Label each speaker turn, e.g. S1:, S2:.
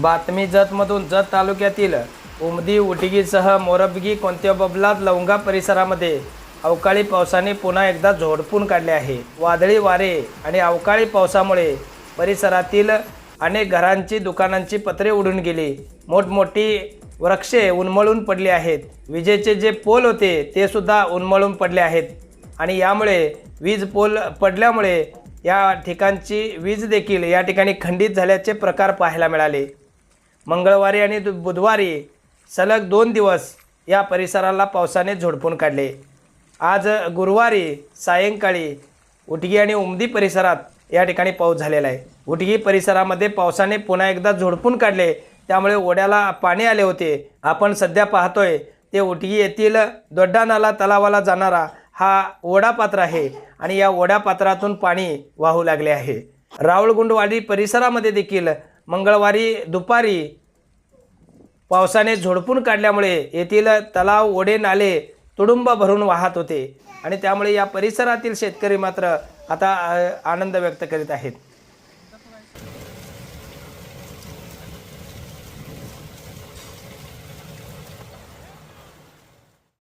S1: बातमी जतमधून जत तालुक्यातील उमदी उटगीसह मोरबगी कोणत्या बबलात लवंगा परिसरामध्ये अवकाळी पावसाने पुन्हा एकदा झोडपून काढले आहे? वादळी वारे आणि अवकाळी पावसामुळे परिसरातील अनेक घरांची दुकानांची पत्रे उडून गेली. मोठमोठी वृक्षे उन्मळून पडली आहेत. विजेचे जे पोल होते ते सुद्धा उन्मळून पडले आहेत. आणि यामुळे वीज पोल पडल्यामुळे या ठिकाणची वीज देखील या ठिकाणी खंडित झाल्याचे प्रकार पाहायला मिळाले. मंगळवारी आणि दु- बुधवारी सलग दोन दिवस या परिसराला पावसाने झोडपून काढले. आज गुरुवारी सायंकाळी उटगी आणि उमदी परिसरात या ठिकाणी पाऊस झालेला आहे. उटगी परिसरामध्ये पावसाने पुन्हा एकदा झोडपून काढले. त्यामुळे ओढ्याला पाणी आले होते. आपण सध्या पाहतोय ते उटगी येथील दोड्डा नाला तलावाला जाणारा हा ओढापात्र आहे आणि या ओढापात्रातून पाणी वाहू लागले आहे. रावळगुंडवाडी परिसरामध्ये देखील मंगळवारी दुपारी पावसाने झोडपून काढल्यामुळे येथील तलाव ओढे नाले तुडुंब भरून वाहत होते. आणि त्यामुळे या परिसरातील शेतकरी मात्र आता आनंद व्यक्त करीत आहेत.